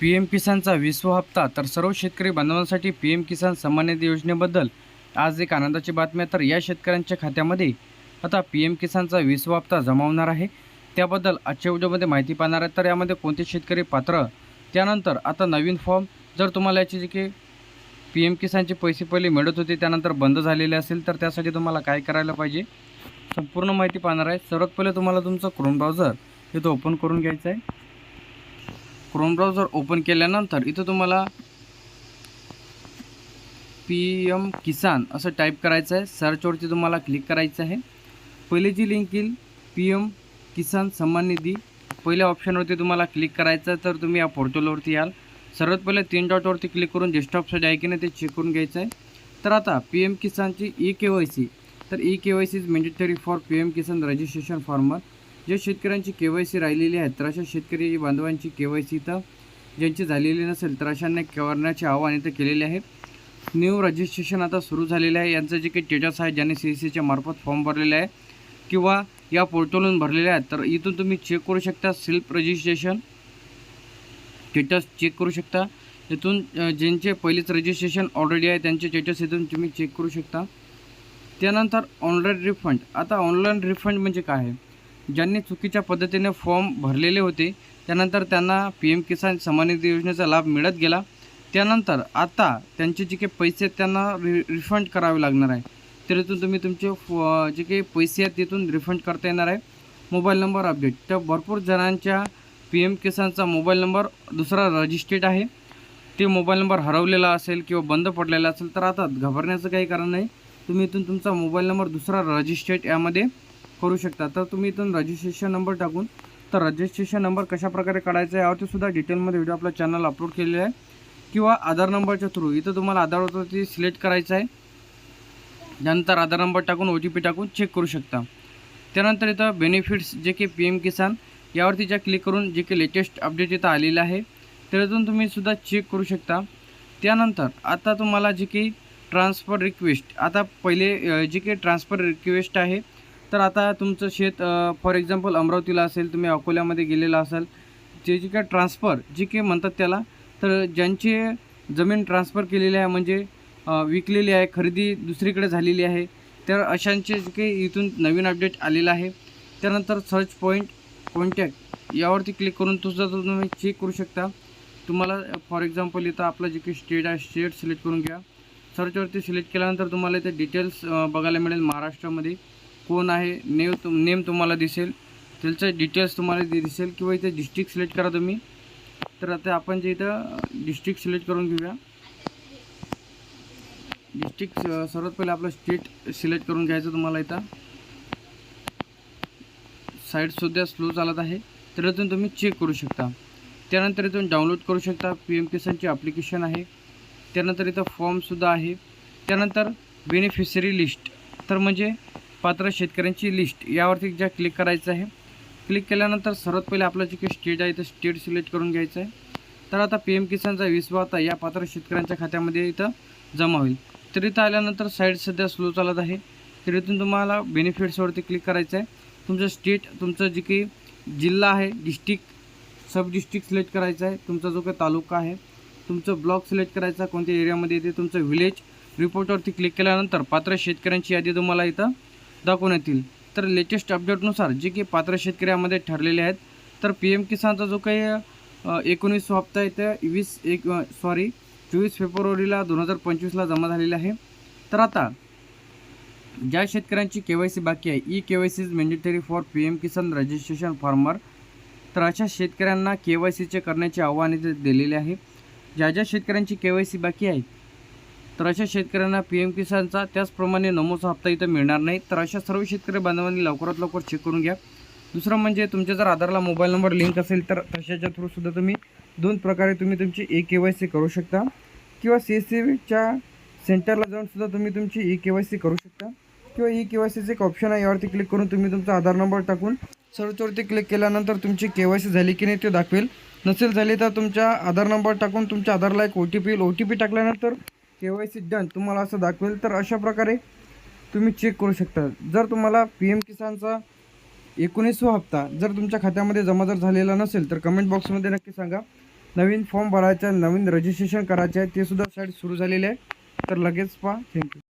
P M किसानचा विसवा हप्ता. तर सर्व शेतकरी बांधवांसाठी पी एम किसान सन्मान निधी योजनेबद्दल आज एक आनंदाची बातमी तर या शेतकऱ्यांच्या खात्यामध्ये आता पी एम किसानचा विसवा हप्ता जमा होणार आहे. त्याबद्दल आजच्या व्हिडिओमध्ये माहिती पाहणार आहे. तर यामध्ये कोणते शेतकरी पात्र? त्यानंतर आता नवीन फॉर्म. जर तुम्हाला याचे जे की पी एम किसानचे पैसे पहिले मिळत होते त्यानंतर बंद झालेले असेल तर त्यासाठी तुम्हाला काय करायला पाहिजे? संपूर्ण माहिती पाहणार आहे. सर्वात पहिले तुम्हाला तुमचं क्रोम ब्राउझर तो ओपन करून घ्यायचं आहे. क्रोम ब्राउझर ओपन केल्यानंतर इथं तुम्हाला पी एम किसान असं टाईप करायचं आहे. सर्चवरती तुम्हाला क्लिक करायचं आहे. पहिली जी लिंक येईल पी एम किसान सन्मान निधी पहिल्या ऑप्शनवरती तुम्हाला क्लिक करायचं आहे तर तुम्ही या पोर्टलवरती याल. सर्वात पहिले तीन डॉटवरती क्लिक करून डेस्कटॉपसाठी आहे की नाही ते चेक करून घ्यायचं आहे. तर आता पी एम किसानची ई के वाय सी तर E K Y C is mandatory for P M Kisan registration farmer जे शेतकऱ्यांची के वाय सी राहिलेली आहे तर अशा शेतकरी बांधवांची के वाय सी तर ज्यांची झालेली नसेल तर अशांना करण्याचे आवाहन इथं केलेले आहे. न्यू रजिस्ट्रेशन आता सुरू झालेलं आहे. यांचं जे काही स्टेटस आहे ज्याने सी सीच्या मार्फत फॉर्म भरलेले आहे किंवा या पोर्टलवरून भरलेले आहेत तर इथून तुम्ही चेक करू शकता सेल्फ रजिस्ट्रेशन स्टेटस चेक करू शकता. इथून ज्यांचे पहिलेच रजिस्ट्रेशन ऑलरेडी आहे त्यांचे स्टेटस इथून तुम्ही चेक करू शकता. त्यानंतर ऑनलाईन रिफंड आता ऑनलाईन रिफंड म्हणजे काय? आहे ज्यांनी चुकीच्या पद्धतीने फॉर्म भरलेले होते त्यानंतर त्यांना पी एम किसान सन्मान निधी योजनेचा लाभ मिळत गेला. त्यानंतर आता त्यांचे जे काही पैसे आहेत त्यांना रि रिफंड करावे लागणार आहे. तर तुम्ही तुमचे फ- जे काही पैसे आहेत तिथून रिफंड करता येणार आहे. Mobile number update. तर भरपूर जणांच्या पी एम किसानचा मोबाईल नंबर दुसरा रजिस्ट्रेट आहे. ते मोबाईल नंबर हरवलेला असेल किंवा बंद पडलेला असेल तर आता घाबरण्याचं काही कारण नाही. तुम्ही इथून तुमचा मोबाईल नंबर दुसरा रजिस्ट्रेट यामध्ये करू शकता. तर तुम्ही इथून रजिस्ट्रेशन नंबर टाकून तर रजिस्ट्रेशन नंबर कशाप्रकारे काढायचा आहे यावरती सुद्धा डिटेलमध्ये व्हिडिओ आपल्या चॅनल अपलोड केलेला आहे. किंवा आधार नंबरच्या थ्रू इथं तुम्हाला आधारवरती सिलेक्ट करायचं आहे. त्यानंतर आधार नंबर टाकून ओ टी पी टाकून चेक करू शकता. त्यानंतर इथं बेनिफिट्स जे की पी एम किसान यावरती ज्या क्लिक करून जे की लेटेस्ट अपडेट इथं आलेलं आहे त्यातून तुम्ही सुद्धा चेक करू शकता. त्यानंतर आता तुम्हाला जे की ट्रान्सफर रिक्वेस्ट आता पहिले जे काही ट्रान्सफर रिक्वेस्ट आहे तर आता तुमचं शेत फॉर एक्झाम्पल अमरावतीला असेल तुम्ही अकोल्यामध्ये गेलेला असाल जे जे काय ट्रान्सफर जे काही म्हणतात त्याला तर ज्यांची जमीन ट्रान्सफर केलेली आहे म्हणजे विकलेली आहे खरेदी दुसरीकडे झालेली आहे तर अशांचे जे काही इथून नवीन अपडेट आलेलं आहे त्यानंतर सर्च पॉईंट कॉन्टॅक्ट यावरती क्लिक करून तुझा तुम्ही चेक करू शकता. तुम्हाला फॉर एक्झाम्पल इथं आपलं जे काही स्टेट आहे स्टेट सिलेक्ट करून घ्या. सर्चवरती सिलेक्ट केल्यानंतर तुम्हाला इथे डिटेल्स बघायला मिळेल महाराष्ट्रामध्ये. कोण आहे नेम तुम नेम तुम्हाला दिसेल. त्याचं डिटेल्स तुम्हाला दिसेल किंवा इथे डिस्ट्रिक्ट सिलेक्ट करा तुम्ही. तर आता आपण जे इथं डिस्ट्रिक्ट सिलेक्ट करून घेऊया. डिस्ट्रिक्ट सर्वात पहिले आपलं स्टेट सिलेक्ट करून घ्यायचं तुम्हाला इथं. साईटसुद्धा स्लो चालत आहे. तर इथून तुम्ही चेक करू शकता. त्यानंतर इथून डाउनलोड करू शकता. पी एम किसानची ॲप्लिकेशन आहे. त्यानंतर इथं फॉर्मसुद्धा आहे. त्यानंतर बेनिफिशरी लिस्ट तर म्हणजे पात्र शेतकऱ्यांची लिस्ट यावरती ज्या क्लिक करायचं आहे. क्लिक केल्यानंतर सर्वात पहिले आपलं जे काही स्टेट आहे ते स्टेट सिलेक्ट करून घ्यायचं आहे. तर आता पी एम किसानचा विसवा आता या पात्र शेतकऱ्यांच्या खात्यामध्ये इथं जमा होईल. तर इथं आल्यानंतर साईड सध्या स्लो चालत आहे. तर इथून तुम्हाला बेनिफिट्सवरती क्लिक करायचं आहे. तुमचं स्टेट तुमचं जे काही जिल्हा आहे डिस्ट्रिक्ट सब डिस्ट्रिक्ट सिलेक्ट करायचं आहे. तुमचा जो काही तालुका आहे तुमचं ब्लॉक सिलेक्ट करायचा कोणत्या एरियामध्ये येते तुमचं विलेज रिपोर्टवरती क्लिक केल्यानंतर पात्र शेतकऱ्यांची यादी तुम्हाला इथं दाखवण्यात येईल. तर लेटेस्ट अपडेटनुसार जे की पात्र शेतकऱ्यामध्ये ठरलेले आहेत तर पी एम किसानचा जो काही एकोणीस हप्ता आहे ते वीस एक सॉरी चोवीस फेब्रुवारीला दोन हजार पंचवीसला जमा झालेला आहे. तर आता ज्या शेतकऱ्यांची के वाय सी बाकी आहे E K Y C is mandatory for P M Kisan registration farmer तर अशा शेतकऱ्यांना के वाय सीचे करण्याचे आव्हान दिलेले आहे. ज्या ज्या शेतकऱ्यांची के वाय सी बाकी आहे तर अशा शेतकऱ्यांना पी एम किसानचा त्याचप्रमाणे नमोचा हप्ता इथं मिळणार नाही. तर अशा सर्व शेतकरी बांधवांनी लवकरात लवकर चेक करून घ्या. दुसरं म्हणजे तुमच्या जर आधारला मोबाईल नंबर लिंक असेल तर तशाच्या थ्रूसुद्धा तुम्ही दोन प्रकारे तुम्ही तुमची ए के वाय सी करू शकता. किंवा सी एस सीच्या सेंटरला जाऊनसुद्धा तुम्ही तुमची ई के वाय सी करू शकता. किंवा ई के वाय सीचं एक ऑप्शन आहे यावरती क्लिक करून तुम्ही तुमचा आधार नंबर टाकून सर्चवरती क्लिक केल्यानंतर तुमची के वाय सी झाली की नाही ते दाखवेल. नसेल झाली तर तुमच्या आधार नंबर टाकून तुमच्या आधारला एक ओ टी पी येईल ओ टी पी टाकल्यानंतर के वाय सी डन तुम्हाला असं दाखवेल तर अशा प्रकारे तुम्ही चेक करू शकता. जर तुम्हाला पी एम किसानचा एकोणीसवा हप्ता जर तुमच्या खात्यामध्ये जमा जर झालेला नसेल तर कमेंट बॉक्समध्ये नक्की सांगा. नवीन फॉर्म भरायचा आहे नवीन रजिस्ट्रेशन करायचं आहे ते सुद्धा साईट सुरू झालेले आहे. तर लगेच पहा थँक्यू